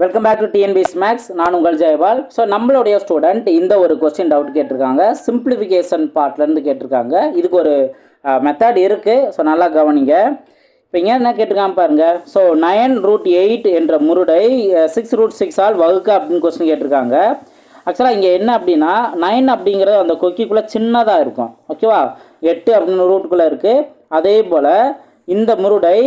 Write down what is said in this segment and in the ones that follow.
Welcome back to T N P S maths நான் உங்கள் Jayapal. So நம்மளுடைய ஸ்டூடெண்ட் இந்த ஒரு கொஸ்டின் டவுட் கேட்டிருக்காங்க. சிம்பிளிஃபிகேஷன் பார்ட்லேருந்து கேட்டிருக்காங்க. இதுக்கு ஒரு மெத்தட் இருக்குது ஸோ நல்லா கவனிங்க. இப்போ இங்கே என்ன கேட்டிருக்காங்க பாருங்க. ஸோ நயன் ரூட் எயிட் என்ற முருடை சிக்ஸ் ரூட் சிக்ஸால் வகுக்க அப்படின்னு கொஸ்டின் கேட்டிருக்காங்க. ஆக்சுவலாக இங்கே என்ன அப்படின்னா நைன் அப்படிங்கிறது அந்த கொக்கிக்குள்ளே சின்னதாக இருக்கும். ஓகேவா எட்டு அப்படின்னு ரூட்டுக்குள்ளே இருக்குது அதே போல் இந்த முருடை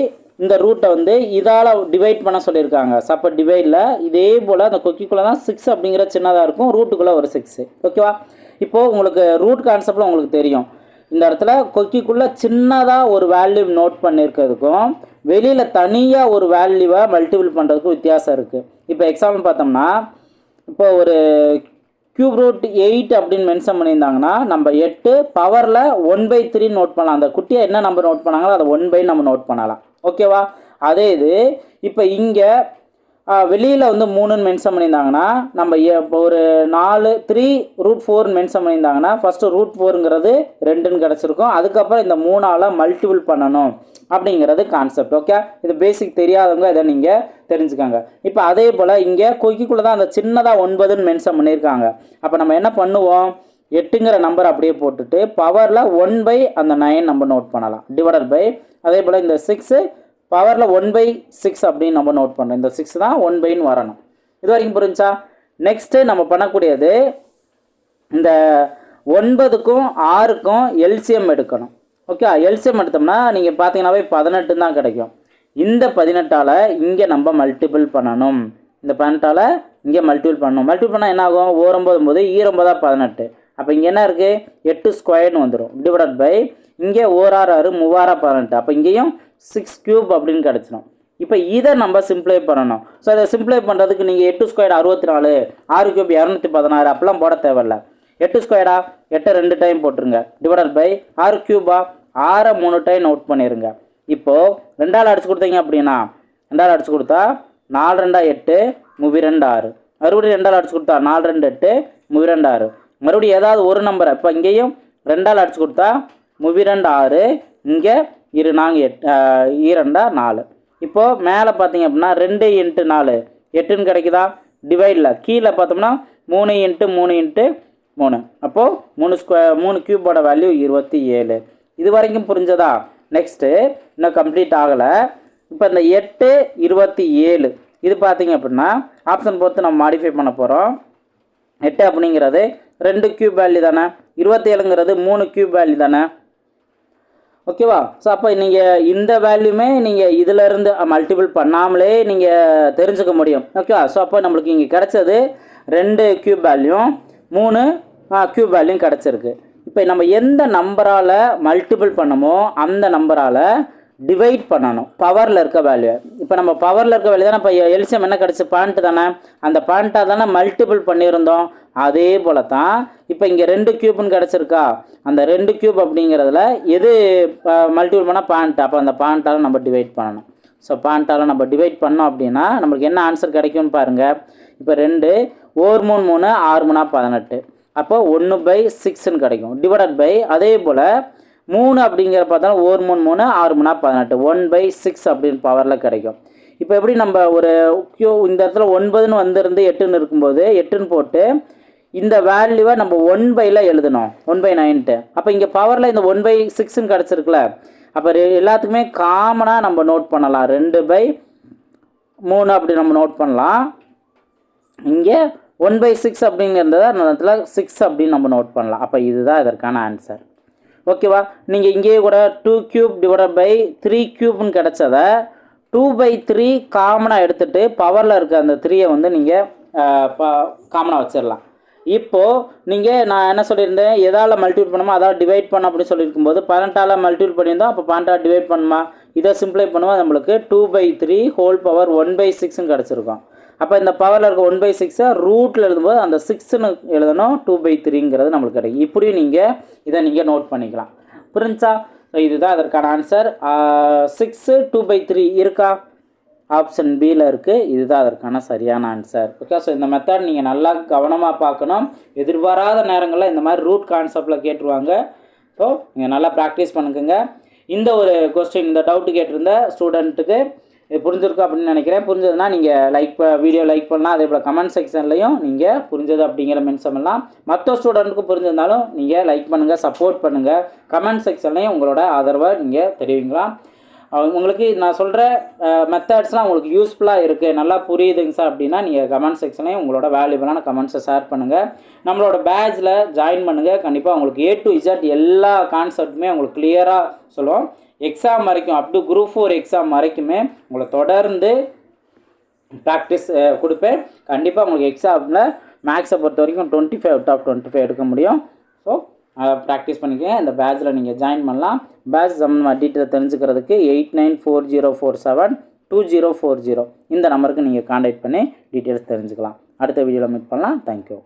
இந்த ரூட்டை வந்து இதால் டிவைட் பண்ண சொல்லியிருக்காங்க. சப்போ டிவைடில் இதே போல் அந்த கொக்கிக்குள்ளே தான் சிக்ஸ் அப்படிங்கிற சின்னதாக இருக்கும். ரூட்டுக்குள்ளே ஒரு சிக்ஸு ஓகேவா இப்போது உங்களுக்கு ரூட் கான்செப்டில் உங்களுக்கு தெரியும். இந்த இடத்துல கொக்கிக்குள்ளே சின்னதாக ஒரு வேல்யூ நோட் பண்ணியிருக்கிறதுக்கும் வெளியில் தனியாக ஒரு வேல்யூவை மல்டிபிள் பண்ணுறதுக்கும் வித்தியாசம் இருக்குது இப்போ எக்ஸாம்பிள் பார்த்தோம்னா இப்போ ஒரு கியூப் ரூட் எயிட் அப்படின்னு மென்ஷன் பண்ணியிருந்தாங்கன்னா நம்ம எட்டு பவரில் ஒன் பை த்ரீ நோட் பண்ணலாம். அந்த குட்டியை என்ன நம்பர் நோட் பண்ணாங்களோ அதை ஒன் பை நம்ம நோட் பண்ணலாம். ஓகேவா? அதே இது இப்போ இங்கே வெளியில் வந்து மூணுன்னு மென்ஷன் பண்ணியிருந்தாங்கன்னா நம்ம இப்போ ஒரு நாலு த்ரீ ரூட் ஃபோர்னு மென்ஷன் பண்ணியிருந்தாங்கன்னா ஃபஸ்ட்டு ரூட் ஃபோருங்கிறது ரெண்டுன்னு கிடச்சிருக்கும். அதுக்கப்புறம் இந்த மூணால் மல்டிபிள் பண்ணணும் அப்படிங்கிறது கான்செப்ட் ஓகே இது பேசிக் தெரியாதவங்க இதை நீங்கள் தெரிஞ்சுக்கோங்க. இப்போ அதே போல் இங்கே கொக்கிக்குள்ளே தான் அந்த சின்னதாக ஒன்பதுன்னு மென்ஷன் பண்ணியிருக்காங்க. அப்போ நம்ம என்ன பண்ணுவோம்? எட்டுங்கிற நம்பர் அப்படியே போட்டுட்டு பவரில் ஒன் பை அந்த நைன் நம்ம நோட் பண்ணலாம். டிவைடட் பை அதே போல் இந்த சிக்ஸு பவரில் ஒன் பை சிக்ஸ் அப்படின்னு நம்ம நோட் பண்ணோம் இந்த சிக்ஸ் தான் ஒன் பைன்னு வரணும். இது வரைக்கும் புரிஞ்சா? நெக்ஸ்ட்டு நம்ம பண்ணக்கூடியது இந்த ஒன்பதுக்கும் ஆறுக்கும் எல்சிஎம் எடுக்கணும். ஓகே எல்சிஎம் எடுத்தோம்னா நீங்கள் பார்த்தீங்கன்னாவே பதினெட்டு தான் கிடைக்கும். இந்த பதினெட்டால் இங்கே நம்ம மல்டிபிள் பண்ணணும். இந்த பதினெட்டால் இங்கே மல்டிபிள் பண்ணணும். மல்டிபிள் பண்ணால் என்ன ஆகும் ஓரொம்பது போது ஈரொம்பதா பதினெட்டு. அப்போ இங்கே என்ன இருக்குது எட்டு ஸ்கொயர்னு வந்துடும் டிவைடட் பை இங்கே ஓராறு ஆறு மூவாரா பதினெட்டு. அப்போ இங்கேயும் சிக்ஸ் க்யூப் அப்படின்னு கிடச்சிடும் இப்போ இதை நம்ம சிம்ப்ளை பண்ணணும். ஸோ அதை சிம்ப்ளை பண்ணுறதுக்கு நீங்கள் எட்டு ஸ்கொயர் அறுபத்தி நாலு ஆறு கியூப் இரநூத்தி பதினாறு அப்பெல்லாம் போட தேவையில்ல. எட்டு ஸ்கொயரா எட்டை ரெண்டு டைம் போட்டுருங்க. டிவைடட் பை ஆறு கியூபா ஆறை மூணு டைம் நோட் பண்ணிடுங்க இப்போது ரெண்டாள் அடிச்சு கொடுத்தீங்க அப்படின்னா ரெண்டாள் அடிச்சு கொடுத்தா நாலு ரெண்டா எட்டு முவி ரெண்டு ஆறு. மறுபடியும் ரெண்டாள் அடிச்சு கொடுத்தா நாலு ரெண்டு எட்டு முவி ரெண்டு ஆறு. மறுபடியும் ஏதாவது ஒரு நம்பரை இப்போ இங்கேயும் ரெண்டாள் அடிச்சு கொடுத்தா முவிரெண்டு ஆறு இங்கே இரு நாங்கள் எட் ஈரெண்டா நாலு. இப்போது மேலே பார்த்தீங்க அப்படின்னா ரெண்டு இன்ட்டு நாலு. எட்டுன்னு கிடைக்குதா? டிவைடில் கீழே பார்த்தோம்னா மூணு இன்ட்டு மூணு இன்ட்டு மூணு. அப்போது மூணு ஸ்கொய மூணு கியூபோட வேல்யூ இருபத்தி ஏழு. இது வரைக்கும் புரிஞ்சதா? நெக்ஸ்ட்டு இன்னும் கம்ப்ளீட் ஆகலை. இப்போ இந்த எட்டு இருபத்தி ஏழு. இது பார்த்தீங்க அப்படின்னா ஆப்ஷன் பொறுத்து நம்ம மாடிஃபை பண்ண போகிறோம் எட்டு அப்படிங்கிறது ரெண்டு கியூப் வேல்யூ தானே. இருபத்தி ஏழுங்கிறது மூணு கியூப் வேல்யூ தானே. ஓகேவா? ஸோ அப்போ நீங்கள் இந்த வேல்யூமே நீங்கள் இதிலேருந்து மல்டிபிள் பண்ணாமலே நீங்கள் தெரிஞ்சுக்க முடியும். ஓகேவா ஸோ அப்போ நம்மளுக்கு இங்கே கிடச்சது ரெண்டு க்யூப் வேல்யூம் மூணு க்யூப் வேல்யூம் கிடச்சிருக்கு. இப்போ நம்ம எந்த நம்பரால் மல்டிபிள் பண்ணமோ அந்த நம்பரால் டிவைட் பண்ணணும். பவரில் இருக்க வேல்யூ இப்போ நம்ம பவரில் இருக்க வேல்யூ தானே இப்போ எல்சியம் என்ன கிடச்சி? பாயிண்ட் தானே. அந்த பாயிண்ட்டாக தானே மல்டிபிள் பண்ணியிருந்தோம். அதே போல தான் இப்போ இங்கே ரெண்டு கியூப்னு கிடச்சிருக்கா? அந்த ரெண்டு கியூப் அப்படிங்கிறதுல எது மல்டிபிள் பண்ணால் பாயிண்ட் அப்போ அந்த பாயிண்ட்டால் நம்ம டிவைட் பண்ணணும். ஸோ பாயிண்ட்டால் நம்ம டிவைட் பண்ணோம் அப்படின்னா நம்மளுக்கு என்ன ஆன்சர் கிடைக்கும்னு பாருங்கள் இப்போ ரெண்டு ஓர் மூணு மூணு ஆறு மூணா பதினெட்டு. அப்போ ஒன்று பை சிக்ஸ்ன்னு கிடைக்கும். டிவைடட் பை அதே போல் மூணு அப்படிங்கிற பார்த்தா ஒரு மூணு மூணு ஆறு மூணா பதினெட்டு. ஒன் பை சிக்ஸ் அப்படின்னு பவரில் கிடைக்கும். இப்போ எப்படி நம்ம ஒரு கியூ இந்த இடத்துல ஒன்பதுன்னு வந்திருந்து எட்டுன்னு இருக்கும்போது எட்டுன்னு போட்டு இந்த வேல்யூவை நம்ம ஒன் பையில் எழுதணும். ஒன் பை நைன்ட்டு அப்போ இங்கே பவரில் இந்த ஒன் பை சிக்ஸ்ன்னு கிடச்சிருக்குல அப்போ ரெ- எல்லாத்துக்குமே காமனாக நம்ம நோட் பண்ணலாம். ரெண்டு பை மூணு அப்படி நம்ம நோட் பண்ணலாம். இங்கே ஒன் பை சிக்ஸ் அப்படிங்கிறத அந்த இடத்துல சிக்ஸ் அப்படின்னு நம்ம நோட் பண்ணலாம். அப்போ இதுதான் இதற்கான ஆன்சர் ஓகேவா? நீங்கள் இங்கேயே கூட two cube divide by three க்யூப்னு கிடச்சத டூ பை த்ரீ காமனாக எடுத்துகிட்டு பவரில் இருக்க அந்த த்ரீயை வந்து நீங்கள் காமனாக வச்சிடலாம். இப்போது நீங்கள் நான் என்ன சொல்லியிருந்தேன்? எதால் மல்டிபிள் பண்ணுமோ? அதாவது டிவைட் பண்ண அப்படின்னு சொல்லியிருக்கும்போது பன்னெண்டால் மல்டிபிள் பண்ணியிருந்தோம். அப்போ பன்னெண்டாக டிவைட் பண்ணுமா? இதை சிம்ப்ளை பண்ணுவோம் நம்மளுக்கு two by three whole power one by சிக்ஸ்னு கிடச்சிருக்கும். அப்போ இந்த பவரில் இருக்க ஒன் பை சிக்ஸை ரூட்டில் எழுதும்போது அந்த சிக்ஸ்னு எழுதணும் டூ பை த்ரீங்கிறது நம்மளுக்கு கிடைக்கும். இப்படியும் நீங்கள் இதை நீங்கள் நோட் பண்ணிக்கலாம். புரிஞ்சா? இதுதான் அதற்கான answer six two by three இருக்கா? ஆப்ஷன் பியில் இருக்குது இதுதான் அதற்கான சரியான ஆன்சர் ஓகே ஸோ இந்த மெத்தட் நீங்கள் நல்லா கவனமாக பார்க்கணும். எதிர்பாராத நேரங்களில் இந்த மாதிரி ரூட் கான்செப்டில் கேட்டுருவாங்க. ஸோ நீங்கள் நல்லா ப்ராக்டிஸ் பண்ணுங்க இந்த ஒரு கொஸ்டின் இந்த டவுட்டு கேட்டிருந்த ஸ்டூடெண்ட்டுக்கு இது புரிஞ்சிருக்கும் அப்படின்னு நினைக்கிறேன். புரிஞ்சதுன்னா நீங்கள் லைக் வீடியோ லைக் பண்ணலாம். அதே போல் கமெண்ட் செக்ஷன்லையும் நீங்கள் புரிஞ்சது அப்படிங்கிற மென்ஷன் பண்ணலாம். மற்ற ஸ்டூடெண்ட்டுக்கு புரிஞ்சிருந்தாலும் நீங்கள் லைக் பண்ணுங்கள் சப்போர்ட் பண்ணுங்கள் கமெண்ட் செக்ஷன்லையும் உங்களோட ஆதரவை நீங்கள் தெரிவிங்களா? உங்களுக்கு நான் சொல்கிற மெத்தட்ஸ்லாம் உங்களுக்கு யூஸ்ஃபுல்லாக இருக்குது நல்லா புரியுதுங்க சார் அப்படின்னா நீங்கள் கமெண்ட் செக்ஷனையும் உங்களோட வேல்யூபிளான கமெண்ட்ஸை ஷேர் பண்ணுங்கள் நம்மளோட பேட்சில் ஜாயின் பண்ணுங்கள் கண்டிப்பாக உங்களுக்கு ஏ டு இசட் எல்லா கான்செப்ட்டுமே உங்களுக்கு கிளியராக சொல்லுவோம் எக்ஸாம் வரைக்கும் up to group four exam வரைக்குமே உங்களை தொடர்ந்து ப்ராக்டிஸ் கொடுப்பேன். கண்டிப்பாக உங்களுக்கு எக்ஸாமில் மேக்ஸை பொறுத்த வரைக்கும் twenty five top twenty five எடுக்க முடியும். ஸோ ப்ராக்டிஸ் பண்ணிக்கங்க. இந்த பேட்சில் நீங்கள் ஜாயின் பண்ணலாம். பேட்ச் சம்மந்தமாக டீட்டெயில் தெரிஞ்சுக்கிறதுக்கு eight nine four zero four seven two zero four zero இந்த நம்பருக்கு நீங்கள் காண்டாக்ட் பண்ணி டீட்டெயில்ஸ் தெரிஞ்சுக்கலாம். அடுத்த வீடியோவில் மீட் பண்ணலாம். தேங்க்யூ